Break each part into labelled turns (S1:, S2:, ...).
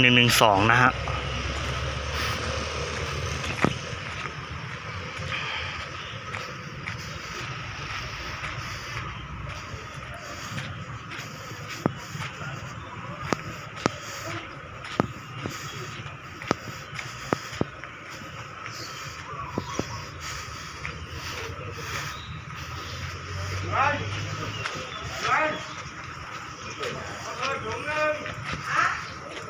S1: หนึ่งหนึ่งสองนะฮะ
S2: เ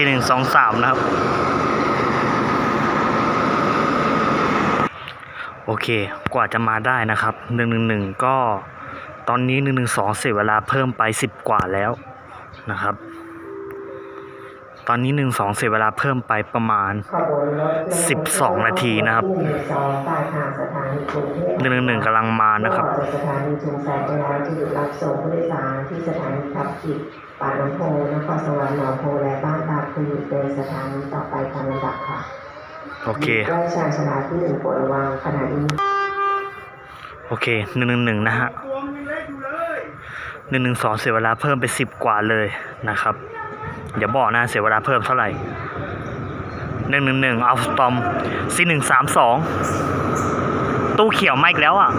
S2: สี่
S1: หนึ่งสองสามนะครับ โอเค กว่าจะมาได้นะครับหนึ่งหนึ่งหนึ่งก็ตอนนี้หนึ่งหนึ่งสองเสียเวลาเพิ่มไปสิบกว่าแล้วนะครับ อนนี้หนึ่งสองเสียเวลาเพิ่มไปประมาณ
S3: ขบวนรถ
S1: 12นาทีนะครับ
S3: ที่หนึ่งสองปลายทางสถานีกรุงเทพ
S1: หนึ่งหนึ่งหนึ่งกำลังมานะครับ
S3: จากสถานีชุมแสงไปแล้วจะหยุดรับส่งผู้โดยสารที่สถานีทับจิตปากน้ำโพนครสวรรค์หนองโพและบ้านตาคุยเป็นสถานีต่อไปตามลำดับค่ะ
S1: โอเค
S3: ใกล้ชายชาลาที่หนึ่งโปรดระวังขณะนี้
S1: โอเคหนึ่งหนึ่งหนึ่งนะฮะ
S2: ตัวมันยังเล็กอยู่เลย
S1: หนึ่งหนึ่งสองเสียเวลาเพิ่มไปสิบกว่าเลยนะครับ อย่าบอกนะเสียเวลาเพิ่มเท่าไหร่หนึ่งหนึ่งหนึ่งเอาสตอมซีหนึ่งสามสองตู้เขียวไม่อีกแล้วอะ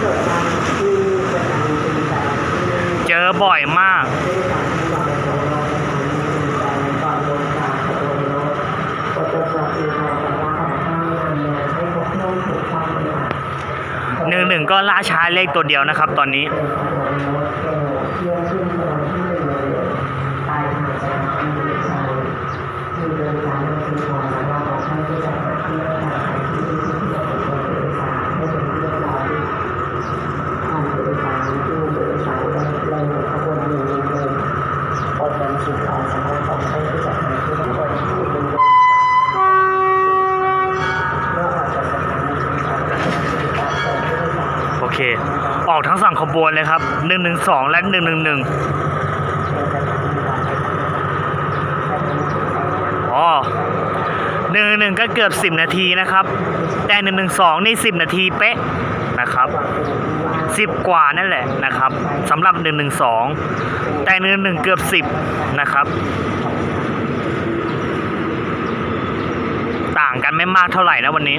S3: เกิดการที่สถานีชุมแสงที่
S1: เจอบ่อยมาก
S3: ผู้โดยสารที่วางในรถสถานีชุมแสงก่อนลงจากขบวนรถกดตรวจสอบดูภายในว่าขณะข้างนำเนินให้ครบถ้วนถูกต้องเลยค่ะ
S1: หนึ่งหนึ่ง ก็ล่าช้าเลขตัวเดียวนะครับตอนนี้
S3: ออกทั้งสองขบวนเลยครับ
S1: หนึ่งหนึ่งสองและหนึ่งหนึ่งหนึ่งอ๋อหนึ่งหนึ่งก็เกือบสิบนาทีนะครับ แต่หนึ่งหนึ่งสองนี่สิบนาทีเป๊ะนะครับสิบกว่านั่นแหละนะครับสำหรับหนึ่งหนึ่งสองแต่หนึ่งหนึ่งเกือบสิบนะครับ ต่างกันไม่มากเท่าไหร่นะวันนี้